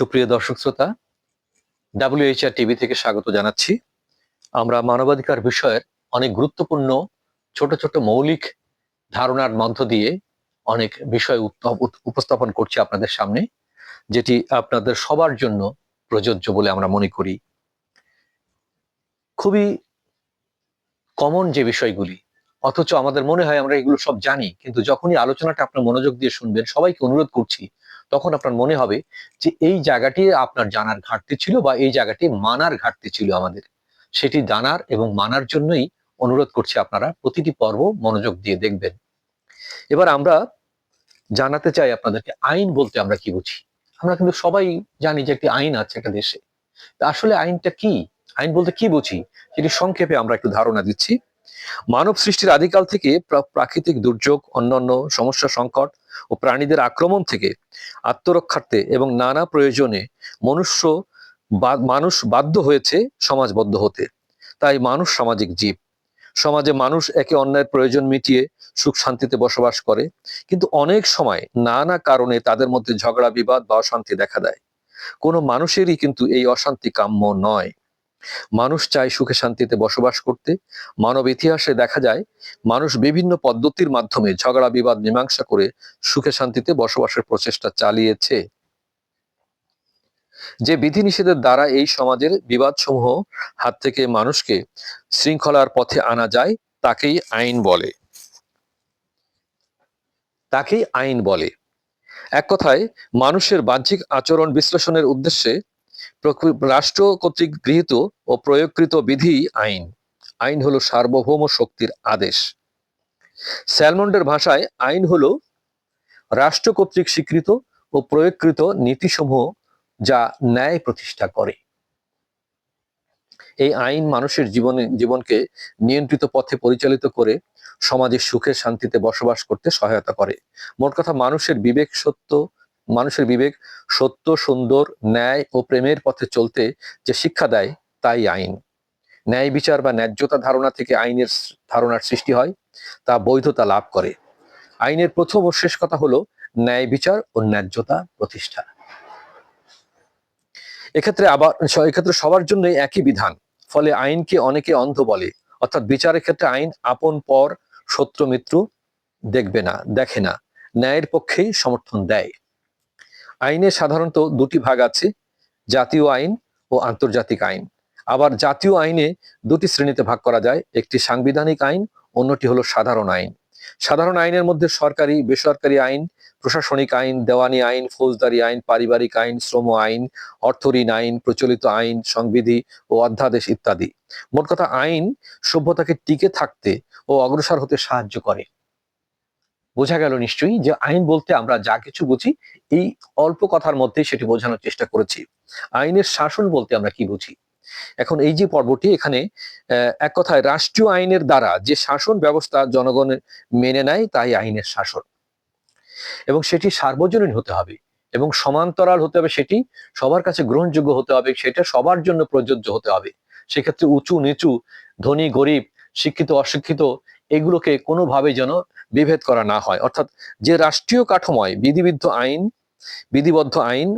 সুপ্রিয় দর্শক শ্রোতা ডাব্লিউএইচআর টিভি থেকে স্বাগত জানাচ্ছি। আমরা মানবাধিকার বিষয়ের অনেক গুরুত্বপূর্ণ ছোট ছোট মৌলিক ধারণার মধ্য দিয়ে অনেক বিষয় উপস্থাপন করছি আপনাদের সামনে, যেটি আপনাদের সবার জন্য প্রযোজ্য বলে আমরা মনে করি। খুবই কমন যে বিষয়গুলি, অথচ আমাদের মনে হয় আমরা এগুলো সব জানি, কিন্তু যখনই আলোচনাটা আপনার মনোযোগ দিয়ে শুনবেন, সবাইকে অনুরোধ করছি তখন আপনার মনে হবে যে এই জায়গাটি আপনার জানার ঘাটতি ছিল বা এই জায়গাটি মানার ঘাটতি ছিল আমাদের। সেটি জানার এবং মানার জন্যই অনুরোধ করছি আপনারা প্রতিটি পর্ব মনোযোগ দিয়ে দেখবেন। এবার আমরা জানাতে চাই আপনাদেরকে, আইন বলতে আমরা কি বুঝি? আমরা কিন্তু সবাই জানি যে একটি আইন আছে একটা দেশে। আসলে আইনটা কি? আইন বলতে কি বুঝি? সেটি সংক্ষেপে আমরা একটু ধারণা দিচ্ছি। মানব সৃষ্টির আদিকাল থেকে প্রাকৃতিক দুর্যোগ, অন্যান্য সমস্যা সংকট ও প্রাণীদের আক্রমণ থেকে আত্মরক্ষার্থে এবং নানা প্রয়োজনে মনুষ্য মানুষ বাধ্য হয়েছে সমাজবদ্ধ হতে। তাই মানুষ সামাজিক জীব। সমাজে মানুষ একে অন্যের প্রয়োজন মিটিয়ে সুখ শান্তিতে বসবাস করে, কিন্তু অনেক সময় নানা কারণে তাদের মধ্যে ঝগড়া, বিবাদ বা অশান্তি দেখা দেয়। কোনো মানুষেরই কিন্তু এই অশান্তি কাম্য নয়। মানুষ চায় সুখে শান্তিতে বসবাস করতে। মানব ইতিহাসে দেখা যায়, মানুষ বিভিন্ন পদ্ধতির মাধ্যমে ঝগড়া, বিবাদ, মীমাংসা করে সুখে শান্তিতে বসবাসের প্রচেষ্টা চালিয়েছে। যে বিধিনিষেধের দ্বারা এই সমাজের বিবাদসমূহ হাত থেকে মানুষকে শৃঙ্খলার পথে আনা যায়, তাকেই আইন বলে। তাকেই আইন বলে। এক কথায়, মানুষের বাহ্যিক আচরণ বিশ্লেষণের উদ্দেশ্যে রাষ্ট্র কর্তৃক গৃহীত ও প্রয়োগকৃত বিধি আইন। আইন হলো সার্বভৌম শক্তির আদেশ। স্যালমন্ডের ভাষায় আইন হলো রাষ্ট্র কর্তৃক স্বীকৃত ও প্রয়োগকৃত নীতিসমূহ যা ন্যায় প্রতিষ্ঠা করে। এই আইন মানুষের জীবনে জীবনকে নিয়ন্ত্রিত পথে পরিচালিত করে সমাজে সুখে শান্তিতে বসবাস করতে সহায়তা করে। মোট কথা, মানুষের বিবেক সত্য মানুষের বিবেক সত্য, সুন্দর, ন্যায় ও প্রেমের পথে চলতে যে শিক্ষা দেয়, তাই আইন। ন্যায় বিচার বা ন্যায্যতা ধারণা থেকে আইনের ধারণার সৃষ্টি হয়, তা বৈধতা লাভ করে। আইনের প্রথম ও শেষ কথা হলো ন্যায় বিচার ও ন্যায্যতা প্রতিষ্ঠা। এক্ষেত্রে আবার এক্ষেত্রে সবার জন্য একই বিধান, ফলে আইনকে অনেকে অন্ধ বলে। অর্থাৎ বিচারের ক্ষেত্রে আইন আপন পর শত্রু মিত্র দেখবে না, দেখে না। ন্যায়ের পক্ষেই সমর্থন দেয়। আইনে সাধারণত দুটি ভাগ আছে, জাতীয় আইন ও আন্তর্জাতিক আইন। আবার জাতীয় আইনে দুটি শ্রেণীতে ভাগ করা যায়, একটি সাংবিধানিক আইন, অন্যটি হলো সাধারণ আইন। সাধারণ আইনের মধ্যে সরকারি, বেসরকারি আইন, প্রশাসনিক আইন, দেওয়ানি আইন, ফৌজদারি আইন, পারিবারিক আইন, শ্রম আইন, অর্থঋণ আইন, প্রচলিত আইন, সংবিধি ও অধ্যাদেশ ইত্যাদি। মোট কথা, আইন সভ্যতাকে টিকে থাকতে ও অগ্রসর হতে সাহায্য করে। বোঝা গেল নিশ্চয়ই যে আইন বলতে আমরা যা কিছু বুঝি, এই অল্প কথার মধ্যে সেটি বোঝানোর চেষ্টা করেছি। আইনের শাসন বলতে আমরা কি বুঝি? এখন এই যে পর্বটি এখানে এক কথায় রাষ্ট্রীয় আইনের দ্বারা যে শাসন ব্যবস্থা জনগণের মেনে নেয়, তাই আইনের শাসন। এবং সেটি সার্বজনীন হতে হবে এবং সমান্তরাল হতে হবে সেটি, সবার কাছে গ্রহণযোগ্য হতে হবে, সেটা সবার জন্য প্রযোজ্য হতে হবে। সেক্ষেত্রে উঁচু, নিচু, ধনী, গরিব, শিক্ষিত, অশিক্ষিত এগুলোকে কোনোভাবে যেন বিভেদ করা না হয়। অর্থাৎ যে রাষ্ট্রীয় কাঠামোয় বিধিবিদ্ধ আইন, বিধিবদ্ধ আইন,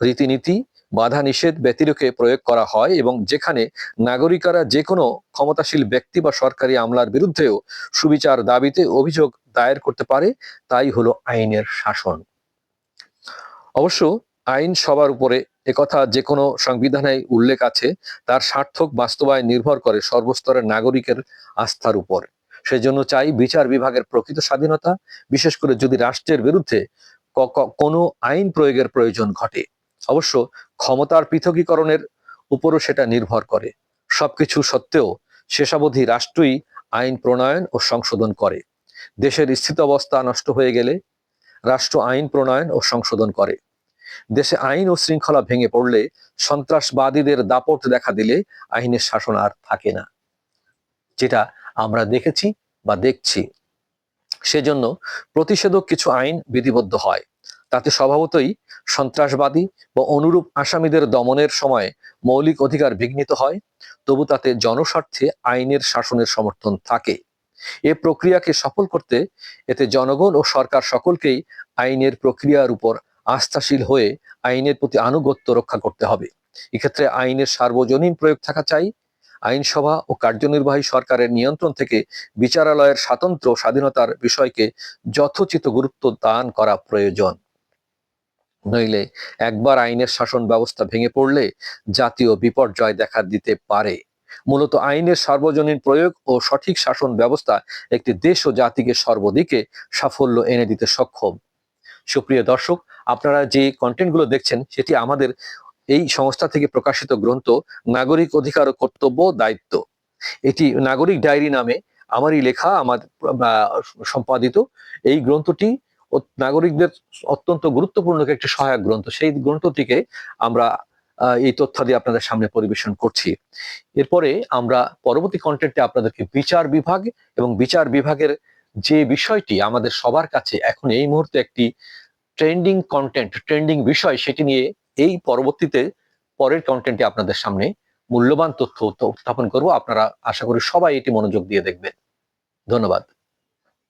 রীতিনীতি বাধা নিষেধ ব্যতিরেকে প্রয়োগ করা হয় এবং যেখানে নাগরিকরা যে কোনো ক্ষমতাশীল ব্যক্তি বা সরকারি আমলার বিরুদ্ধেও সুবিচার দাবিতে অভিযোগ দায়ের করতে পারে, তাই হলো আইনের শাসন। অবশ্য আইন সবার উপরে একথা যে কোনো সংবিধানে উল্লেখ আছে, তার সার্থক বাস্তবায়ন নির্ভর করে সর্বস্তরের নাগরিকের আস্থার উপর। সেজন্য চাই বিচার বিভাগের প্রকৃত স্বাধীনতা, বিশেষ করে যদি রাষ্ট্রের বিরুদ্ধে কোনো আইন প্রয়োগের প্রয়োজন ঘটে। অবশ্য ক্ষমতার পৃথকীকরণের উপরও সেটা নির্ভর করে। সবকিছু সত্ত্বেও শেষাবধি রাষ্ট্রই আইন প্রণয়ন ও সংশোধন করে। দেশের স্থিতাবস্থা নষ্ট হয়ে গেলে রাষ্ট্র আইন প্রণয়ন ও সংশোধন করে। দেশে আইন ও শৃঙ্খলা ভেঙে পড়লে সন্ত্রাসবাদীদের দাপট দেখা দিলে আইনের শাসন আর থাকে না। যেটা আমরা দেখেছি বা দেখছি। সেজন্য প্রতিষেধক কিছু আইন বিধিবদ্ধ হয়। তাতে স্বভাবতই সন্ত্রাসবাদী বা অনুরূপ আসামিদের দমনের সময় মৌলিক অধিকার বিঘ্নিত হয়, তবু তাতে জনস্বার্থে আইনের শাসনের সমর্থন থাকে। এ প্রক্রিয়াকে সফল করতে এতে জনগণ ও সরকার সকলকেই আইনের প্রক্রিয়ার উপর আস্থাশীল হয়ে আইনের প্রতি আনুগত্য রক্ষা করতে হবে। এক্ষেত্রে আইনের সার্বজনীন প্রয়োগ থাকা চাই আইনসভা ও কার্যনির্বাহী সরকারের নিয়ন্ত্রণ থেকে বিচারালয়ের স্বাতন্ত্র স্বাধীনতার বিষয়কে যথোচিত গুরুত্ব দান করা প্রয়োজন। নইলে একবার আইনের শাসন ব্যবস্থা ভেঙে পড়লে জাতীয় বিপর্যয় দেখা দিতে পারে। মূলত আইনের সার্বজনীন প্রয়োগ ও সঠিক শাসন ব্যবস্থা একটি দেশ ও জাতিকে সর্বদিকে সাফল্য এনে দিতে সক্ষম। সুপ্রিয় দর্শক, আপনারা যে কন্টেন্টগুলো দেখছেন, সেটি আমাদের এই সংস্থা থেকে প্রকাশিত গ্রন্থ নাগরিক অধিকার ও কর্তব্য দায়িত্ব। এটি নাগরিক ডায়েরি নামে আমারই লেখা, আমার সম্পাদিত। এই গ্রন্থটি নাগরিকদের অত্যন্ত গুরুত্বপূর্ণ একটি সহায়ক গ্রন্থ। সেই গ্রন্থটিকে আমরা এই তথ্য দিয়ে আপনাদের সামনে পরিবেশন করছি। এরপরে আমরা পরবর্তী কন্টেন্টে আপনাদেরকে বিচার বিভাগ এবং বিচার বিভাগের যে বিষয়টি আমাদের সবার কাছে এখন এই মুহূর্তে একটি ট্রেন্ডিং কন্টেন্ট ট্রেন্ডিং বিষয়, সেটি নিয়ে এই পরবর্তীতে পরের কন্টেন্টে আপনাদের সামনে মূল্যবান তথ্য উত্থাপন করব। আপনারা আশা করি সবাই এটি মনোযোগ দিয়ে দেখবেন। ধন্যবাদ।